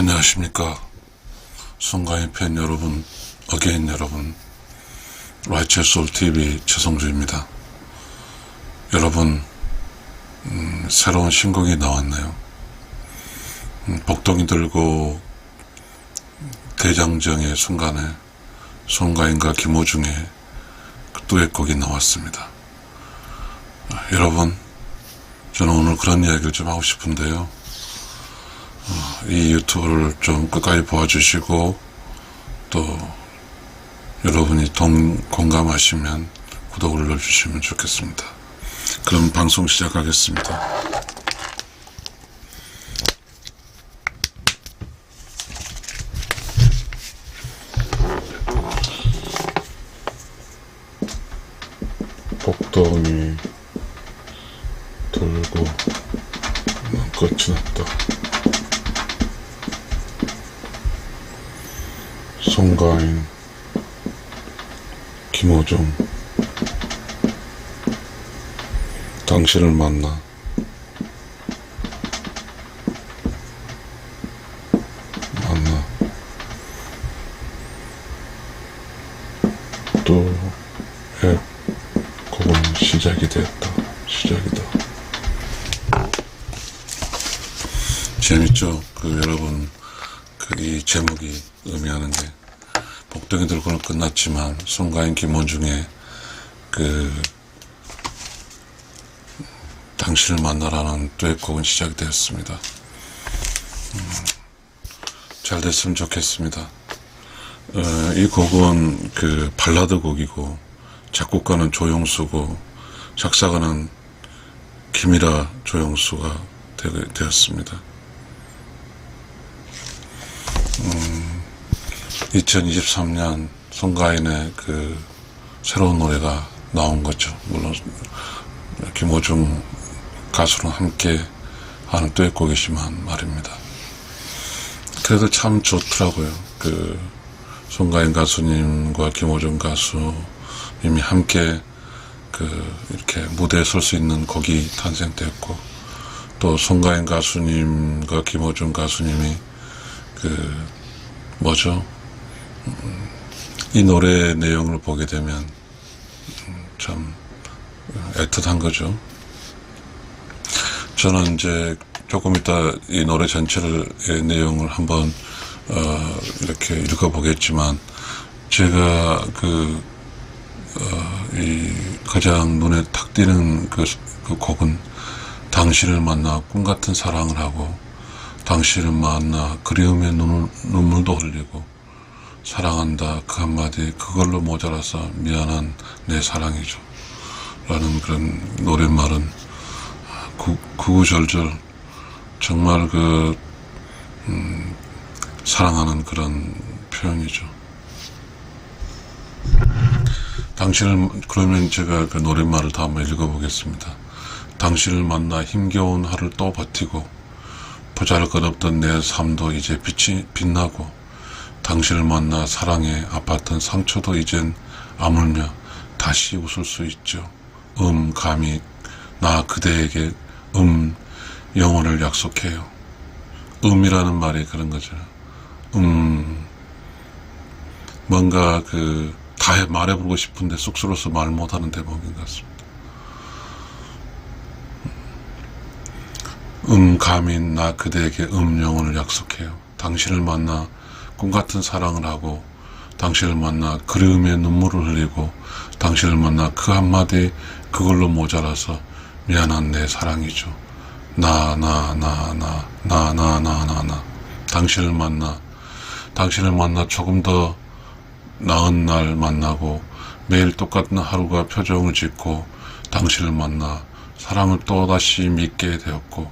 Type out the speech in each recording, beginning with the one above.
안녕하십니까. 송가인 팬 여러분, 어게인 여러분, 라이첼 솔TV 최성주입니다. 여러분, 음, 새로운 신곡이 나왔네요. 음, 복덩이 들고 대장정의 순간에 송가인과 김호중의 그 듀엣곡이 나왔습니다. 아, 여러분, 저는 오늘 그런 이야기를 좀 하고 싶은데요. 이 유튜브를 좀 끝까지 봐주시고 또 여러분이 동, 공감하시면 구독을 눌러주시면 좋겠습니다. 그럼 방송 시작하겠습니다. 김호중, 당신을 만나. 만나. 또, 앱, 곡은 시작이 됐다. 시작이다. 재밌죠? 그, 여러분, 그, 이 제목이 의미하는 게, 복덩이 들고는 끝났지만, 송가인 김원중의 그, 당신을 만나라는 듀엣곡은 시작이 되었습니다. 음, 잘 됐으면 좋겠습니다. 어, 이 곡은 그 발라드 곡이고, 작곡가는 조용수고, 작사가는 김이라 조용수가 되, 되었습니다. 2023년 송가인의 그 새로운 노래가 나온 거죠. 물론 김호중 가수랑 함께 하는 듀엣곡이지만 말입니다. 그래도 참 좋더라고요. 그 송가인 가수님과 김호중 가수님이 함께 그 이렇게 무대에 설 수 있는 곡이 탄생되었고 또 송가인 가수님과 김호중 가수님이 그 뭐죠? 이 노래 내용을 보게 되면 음, 참 애틋한 거죠. 저는 이제 조금 이따 이 노래 전체를 의 내용을 한번 어, 이렇게 읽어보겠지만 제가 그, 어, 이 가장 눈에 탁 띄는 그, 그 곡은 당신을 만나 꿈 같은 사랑을 하고 당신을 만나 그리움의 눈, 눈물도 흘리고 사랑한다. 그 한마디 그걸로 모자라서 미안한 내 사랑이죠. 라는 그런 노랫말은 구, 구구절절 정말 그 음, 사랑하는 그런 표현이죠. 당신을 그러면 제가 그 노랫말을 다 한번 읽어보겠습니다. 당신을 만나 힘겨운 하루를 또 버티고 보잘것없던 내 삶도 이제 빛이 빛나고 당신을 만나 사랑에 아팠던 상처도 이젠 아물며 다시 웃을 수 있죠. 음, 감히 나 그대에게 음, 영혼을 약속해요. 음이라는 말이 그런 거죠. 음, 뭔가 그, 다 말해보고 싶은데 쑥스러워서 말 못하는 대목인 것 같습니다. 음, 감히 나 그대에게 음, 영혼을 약속해요. 당신을 만나 꿈 같은 사랑을 하고 당신을 만나 그리움의 눈물을 흘리고 당신을 만나 그 한마디 그걸로 모자라서 미안한 내 사랑이죠. 나, 나, 나, 나, 나, 나, 나, 나, 나. 당신을 만나, 당신을 만나 조금 더 나은 날 만나고 매일 똑같은 하루가 표정을 짓고 당신을 만나 사랑을 또다시 믿게 되었고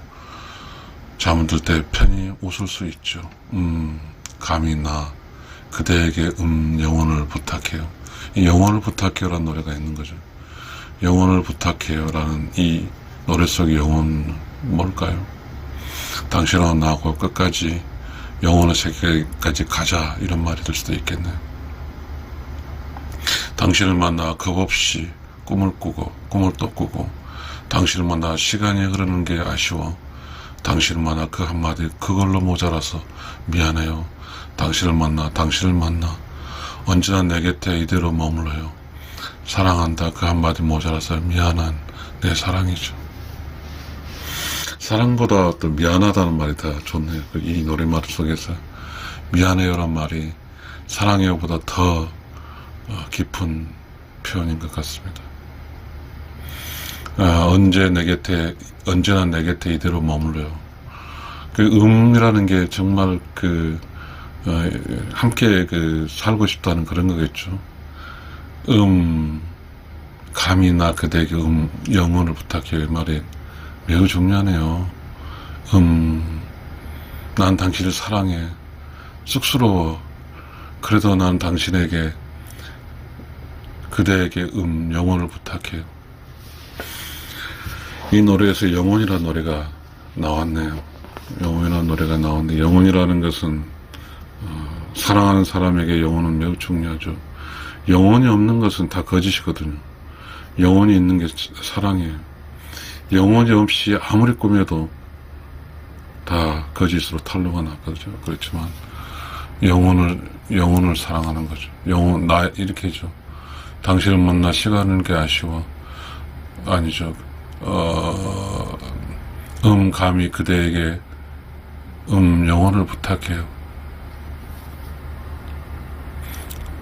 잠들 때 편히 웃을 수 있죠. 음. 감히 나 그대에게 음 영혼을 부탁해요. 이 영혼을 부탁해요라는 노래가 있는 거죠. 영혼을 부탁해요라는 이 노래 속의 영혼 뭘까요? 당신하고 나하고 끝까지 영혼의 세계까지 가자 이런 말이 될 수도 있겠네요. 당신을 만나 겁없이 꿈을 꾸고 꿈을 또 꾸고 당신을 만나 시간이 흐르는 게 아쉬워 당신을 만나 그 한마디 그걸로 모자라서 미안해요. 당신을 만나 당신을 만나 언제나 내 곁에 이대로 머물러요. 사랑한다 그 한마디 모자라서 미안한 내 사랑이죠. 사랑보다 또 미안하다는 말이 더 좋네요. 그이 노래말 속에서 미안해요란 말이 사랑해요보다 더 어, 깊은 표현인 것 같습니다. 아, 언제 내 곁에 언제나 내 곁에 이대로 머물러요. 그 음이라는 게 정말 그 어, 함께 그 살고 싶다는 그런 거겠죠. 음 감히 나 그대에게 음 영혼을 부탁해 말이 매우 중요하네요. 음, 난 당신을 사랑해. 쑥스러워. 그래도 난 당신에게, 그대에게 음, 영혼을 부탁해요. 이 노래에서 영혼이라는 노래가 나왔네요. 영혼이라는 노래가 나왔는데, 영혼이라는 것은, 어, 사랑하는 사람에게 영혼은 매우 중요하죠. 영혼이 없는 것은 다 거짓이거든요. 영혼이 있는 게 사랑이에요. 영혼이 없이 아무리 꾸며도 다 거짓으로 탄로가 나거든요. 그렇지만 영혼을 영혼을 사랑하는 거죠. 영혼 나 이렇게죠. 당신을 만나 시간은 게 아쉬워. 아니죠. 어, 음 감히 그대에게 음 영혼을 부탁해요.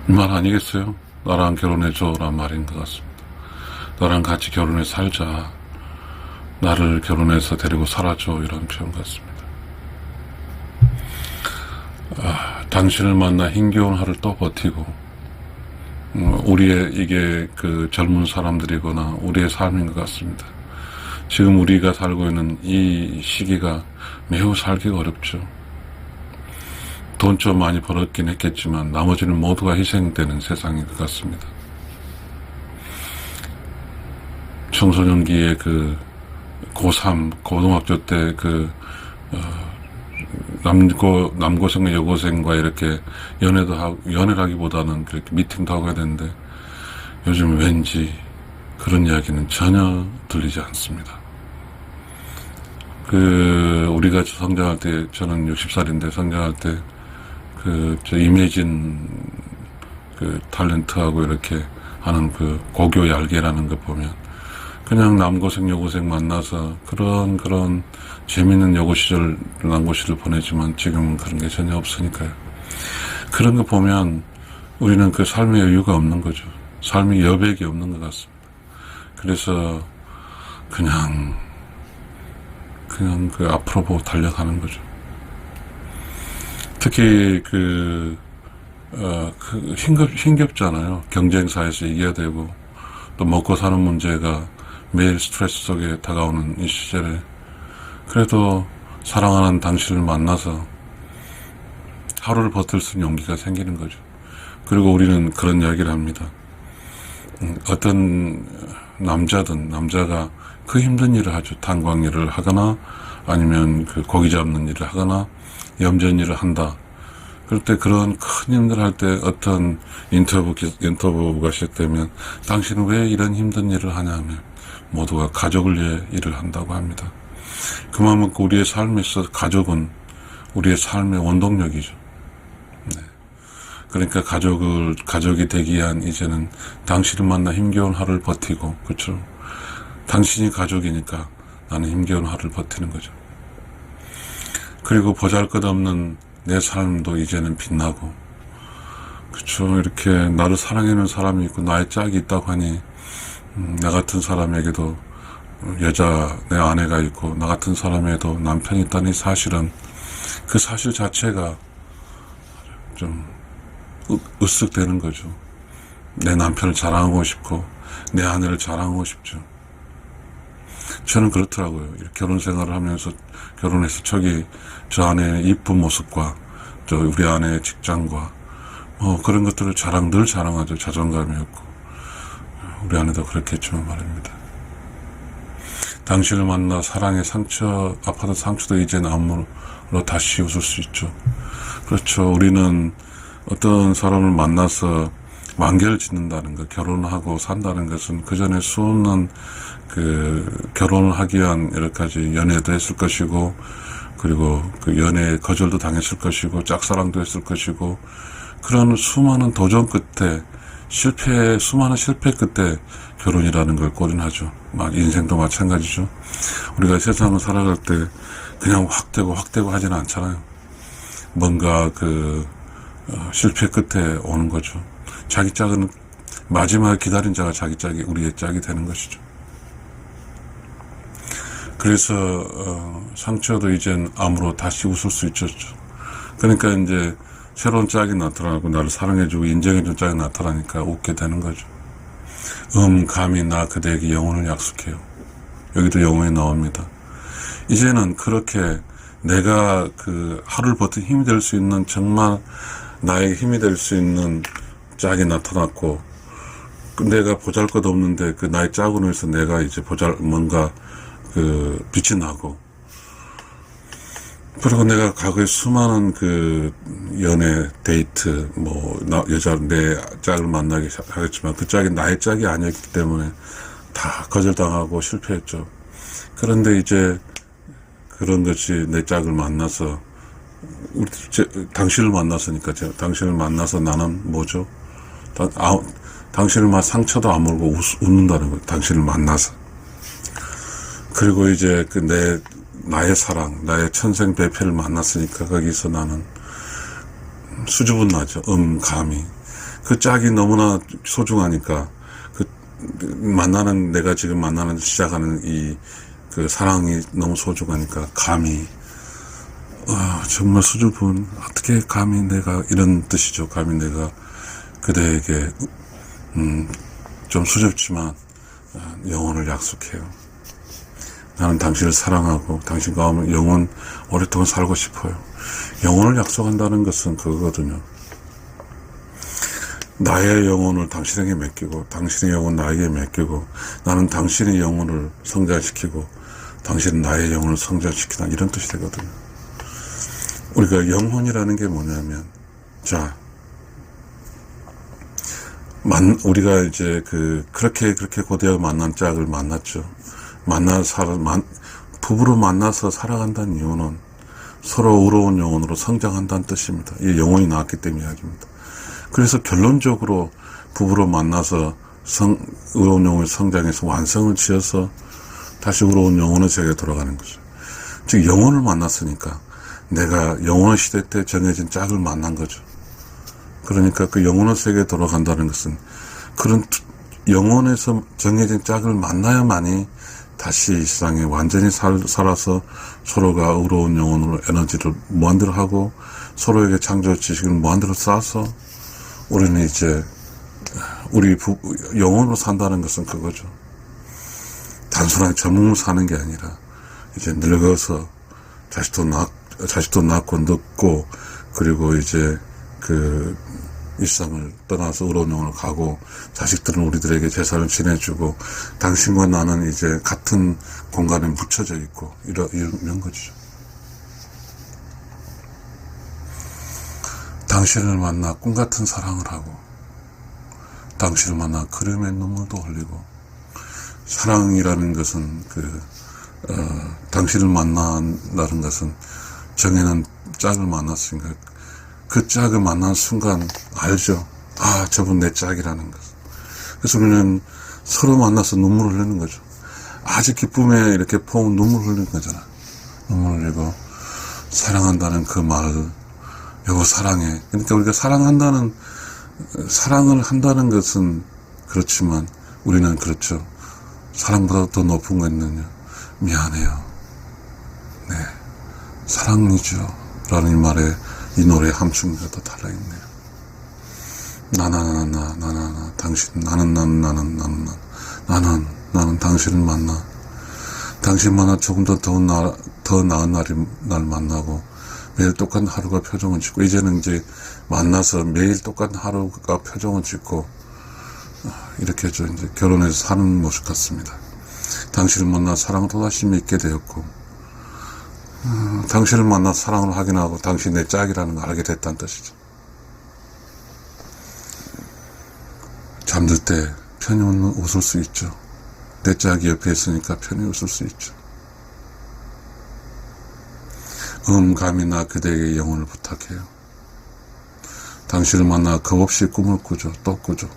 이 말 아니겠어요? 나랑 결혼해줘란 말인 것 같습니다. 나랑 같이 결혼해 살자. 나를 결혼해서 데리고 살아줘 이런 표현 같습니다. 아, 당신을 만나 힘겨운 하루를 또 버티고 음, 우리의 이게 그 젊은 사람들이거나 우리의 삶인 것 같습니다. 지금 우리가 살고 있는 이 시기가 매우 살기가 어렵죠. 돈 좀 많이 벌었긴 했겠지만 나머지는 모두가 희생되는 세상인 것 같습니다. 청소년기에 그 고3, 고등학교 때 그, 어, 남고, 남고생과 여고생과 이렇게 연애도 하고, 연애라기보다는 그렇게 미팅도 하고 해야 되는데, 요즘 왠지 그런 이야기는 전혀 들리지 않습니다. 그, 우리가 성장할 때, 저는 60살인데 성장할 때, 그, 저 이매진 그 탤런트하고 이렇게 하는 그 고교 얄개라는 거 보면, 그냥 남고생 여고생 만나서 그런 그런 재밌는 여고 시절 남고 시절 보내지만 지금은 그런 게 전혀 없으니까요. 그런 거 보면 우리는 그 삶의 여유가 없는 거죠. 삶의 여백이 없는 것 같습니다. 그래서 그냥 그냥 그 앞으로 보고 달려가는 거죠. 특히 그, 어, 그 힘겹, 힘겹잖아요. 경쟁사에서 이겨야 되고, 또 먹고 사는 문제가 매일 스트레스 속에 다가오는 이 시절에 그래도 사랑하는 당신을 만나서 하루를 버틸 수 있는 용기가 생기는 거죠. 그리고 우리는 그런 이야기를 합니다. 음, 어떤 남자든 남자가 그 힘든 일을 하죠. 탄광 일을 하거나 아니면 그 고기 잡는 일을 하거나 염전 일을 한다. 그럴 때 그런 큰 힘들 할 때 어떤 인터뷰, 인터뷰가 시작되면 당신은 왜 이런 힘든 일을 하냐면 모두가 가족을 위해 일을 한다고 합니다. 그만큼 우리의 삶에 있어서 가족은 우리의 삶의 원동력이죠. 네. 그러니까 가족을, 가족이 되기 위한 이제는 당신을 만나 힘겨운 하루를 버티고, 그렇죠. 당신이 가족이니까 나는 힘겨운 하루를 버티는 거죠. 그리고 보잘 것 없는 내 삶도 이제는 빛나고, 그렇죠. 이렇게 나를 사랑하는 사람이 있고 나의 짝이 있다고 하니 음, 나 같은 사람에게도 여자 내 아내가 있고 나 같은 사람에도 남편이 있다는 사실은 그 사실 자체가 좀 으- 으쓱되는 거죠. 내 남편을 자랑하고 싶고 내 아내를 자랑하고 싶죠. 저는 그렇더라고요. 결혼 생활을 하면서 결혼해서 저기 저 아내의 이쁜 모습과 저 우리 아내의 직장과 뭐 그런 것들을 자랑 늘 자랑하죠. 자존감이 없고 우리 아내도 그렇겠지만 말입니다. 당신을 만나 사랑의 상처, 아파도 상처도 이제 나무로 다시 웃을 수 있죠. 그렇죠. 우리는 어떤 사람을 만나서 만개를 짓는다는 것, 결혼하고 산다는 것은 그 전에 수없는 그 결혼을 하기 위한 여러 가지 연애도 했을 것이고, 그리고 그 연애 거절도 당했을 것이고, 짝사랑도 했을 것이고, 그런 수많은 도전 끝에 실패, 수많은 실패 끝에 결혼이라는 걸 꼬린하죠. 막 인생도 마찬가지죠. 우리가 세상을 살아갈 때 그냥 확 되고 확 되고 하지는 않잖아요. 뭔가 그 어, 실패 끝에 오는 거죠. 자기 짝은 마지막에 기다린 자가 자기 짝이 우리의 짝이 되는 것이죠. 그래서 어, 상처도 이젠 암으로 다시 웃을 수 있었죠. 그러니까 이제 새로운 짝이 나타나고 나를 사랑해주고 인정해준 짝이 나타나니까 웃게 되는 거죠. 음, 감히 나 그대에게 영혼을 약속해요. 여기도 영혼이 나옵니다. 이제는 그렇게 내가 그 하루를 버틴 힘이 될 수 있는 정말 나의 힘이 될 수 있는 짝이 나타났고 그 내가 보잘 것 없는데 그 나의 짝으로 해서 내가 이제 보잘 뭔가 그 빛이 나고 그리고 내가 과거에 수많은 그 연애 데이트 뭐 나, 여자 내 짝을 만나게 하겠지만 그 짝이 나의 짝이 아니었기 때문에 다 거절당하고 실패했죠. 그런데 이제 그런 것이 내 짝을 만나서 우리 제, 당신을 만났으니까 제가 당신을 만나서 나는 뭐죠? 다, 아, 당신을 만 상처도 안 모르고 웃, 웃는다는 거예요. 당신을 만나서. 그리고 이제 그 내 나의 사랑, 나의 천생배패를 만났으니까 거기서 나는 수줍은 나죠. 음, 감히. 그 짝이 너무나 소중하니까 그 만나는 내가 지금 만나는 시작하는 이 그 사랑이 너무 소중하니까 감히 아, 정말 수줍은 어떻게 감히 내가 이런 뜻이죠. 감히 내가 그대에게 음, 좀 수줍지만 아, 영혼을 약속해요. 나는 당신을 사랑하고 당신과 영원 오랫동안 살고 싶어요. 영혼을 약속한다는 것은 그거거든요. 나의 영혼을 당신에게 맡기고 당신의 영혼 나에게 맡기고 나는 당신의 영혼을 성장시키고 당신은 나의 영혼을 성장시키다 이런 뜻이 되거든요. 우리가 영혼이라는 게 뭐냐면 자 만, 우리가 이제 그 그렇게 그렇게 고대하고 만난 짝을 만났죠. 만나 살아 만, 부부로 만나서 살아간다는 이유는 서로 의로운 영혼으로 성장한다는 뜻입니다. 이 영혼이 나왔기 때문에 이야기입니다. 그래서 결론적으로 부부로 만나서 성, 의로운 영혼이 성장해서 완성을 지어서 다시 의로운 영혼의 세계에 돌아가는 거죠. 즉 영혼을 만났으니까 내가 영혼의 시대 때 정해진 짝을 만난 거죠. 그러니까 그 영혼의 세계에 돌아간다는 것은 그런 영혼에서 정해진 짝을 만나야만이 다시 이 세상에 완전히 살, 살아서 서로가 의로운 영혼으로 에너지를 무한대로 하고 서로에게 창조 지식을 무한대로 쌓아서 우리는 이제 우리 부, 영혼으로 산다는 것은 그거죠. 단순하게 전문을 사는 게 아니라 이제 늙어서 자식도 낳, 자식도 낳고 늙고 그리고 이제 그 일상을 떠나서 영혼을 가고 자식들은 우리들에게 재산을 지내주고 당신과 나는 이제 같은 공간에 묻혀져 있고 이런 이런 거죠. 당신을 만나 꿈 같은 사랑을 하고 당신을 만나 그림의 눈물도 흘리고 사랑이라는 것은 그 어, 당신을 만난다는 것은 정해는 짝을 만났으니까 그 짝을 만난 순간 알죠. 아, 저분 내 짝이라는 것. 그래서 우리는 서로 만나서 눈물을 흘리는 거죠. 아주 기쁨에 이렇게 포옹 눈물 흘리는 거잖아. 눈물 흘리고 사랑한다는 그 말, 여보 사랑해. 그러니까 우리가 사랑한다는 사랑을 한다는 것은 그렇지만 우리는 그렇죠. 사랑보다 더 높은 거 있느냐? 미안해요. 네, 사랑이죠. 라는 이 말에 이 노래의 함축이 더 달라있네요. 나나나나 나나나 당신 나는 나는 나는 나는 나는 나는 당신을 만나 당신 만나 조금 더 더운 날, 더 나은 날이 날 만나고 매일 똑같은 하루가 표정을 짓고 이제는 이제 만나서 매일 똑같은 하루가 표정을 짓고 이렇게 저 이제 결혼해서 사는 모습 같습니다. 당신을 만나 사랑을 또다시 믿게 되었고 어, 당신을 만나 사랑을 확인하고 당신 내 짝이라는 걸 알게 됐다는 뜻이죠. 잠들 때 편히 웃을 수 있죠. 내 짝이 옆에 있으니까 편히 웃을 수 있죠. 음감이나 그대에게 영혼을 부탁해요. 당신을 만나 겁없이 꿈을 꾸죠. 또 꾸죠.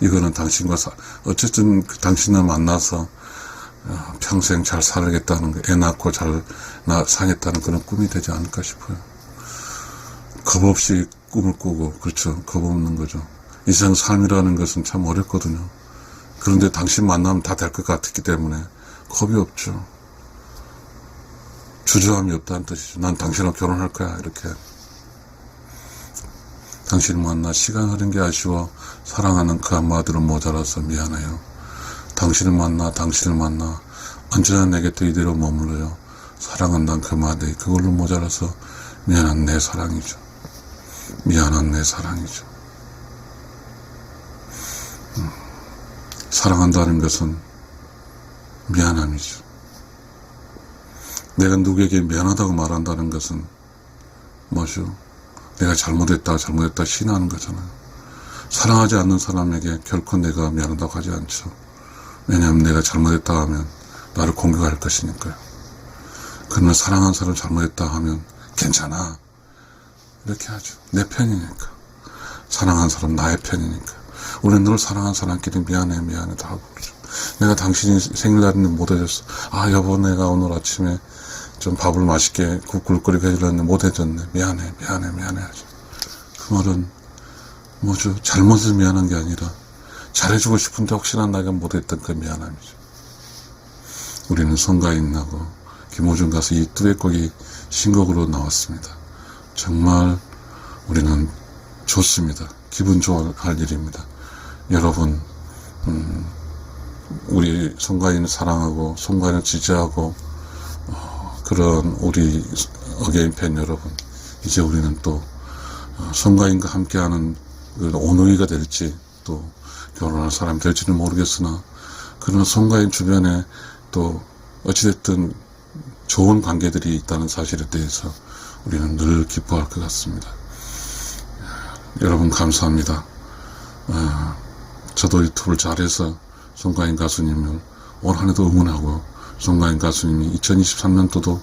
이거는 당신과 사, 어쨌든 그 당신을 만나서 어, 평생 잘 살겠다는 거, 애 낳고 잘 나, 사겠다는 그런 꿈이 되지 않을까 싶어요. 겁 없이 꿈을 꾸고, 그렇죠. 겁 없는 거죠. 이상 삶이라는 것은 참 어렵거든요. 그런데 당신 만나면 다 될 것 같았기 때문에 겁이 없죠. 주저함이 없다는 뜻이죠. 난 당신하고 결혼할 거야. 이렇게. 당신을 만나 시간 흐른 게 아쉬워 사랑하는 그 한마디로 모자라서 미안해요. 당신을 만나 당신을 만나 언제나 내 곁에 이대로 머물러요. 사랑한다는 그 말이 그걸로 모자라서 미안한 내 사랑이죠. 미안한 내 사랑이죠. 음, 사랑한다는 것은 미안함이죠. 내가 누구에게 미안하다고 말한다는 것은 뭐죠? 내가 잘못했다, 잘못했다 신하는 거잖아요. 사랑하지 않는 사람에게 결코 내가 미안하다고 하지 않죠. 왜냐하면 내가 잘못했다 하면 나를 공격할 것이니까요. 그러나 사랑한 사람 잘못했다 하면 괜찮아. 이렇게 하죠. 내 편이니까. 사랑한 사람 나의 편이니까. 우리는 늘 사랑한 사람끼리 미안해, 미안해 다 하고 그러죠. 내가 당신이 생일날인데 못 해줬어. 아, 여보, 내가 오늘 아침에 좀 밥을 맛있게 끓이게 해주려는데 못 해줬네. 미안해, 미안해, 미안해 하죠. 그 말은 뭐죠? 잘못해서 미안한 게 아니라 잘해주고 싶은데 혹시나 내가 못했던 그 미안함이죠. 우리는 성가인 나고 김호중 가수 이 뚜엣곡이 신곡으로 나왔습니다. 정말 우리는 좋습니다. 기분 좋아할 일입니다. 여러분, 음, 우리 송가인을 사랑하고 송가인을 지지하고 어, 그런 우리 어게인 팬 여러분, 이제 우리는 또 어, 송가인과 함께하는 그 오누이가 될지 또 결혼할 사람이 될지는 모르겠으나 그러나 송가인 주변에 또 어찌됐든 좋은 관계들이 있다는 사실에 대해서 우리는 늘 기뻐할 것 같습니다. 여러분 감사합니다. 어, 저도 유튜브를 잘해서 송가인 가수님을 올 한해도 응원하고 송가인 가수님이 2023년도도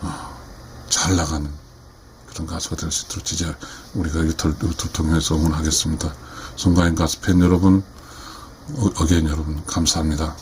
어, 잘 나가는 그런 가수가 될 수 있도록 진짜 우리가 유튜브, 유튜브 통해서 응원하겠습니다. 송가인 가수 팬 여러분, 어, 어게인 여러분 감사합니다.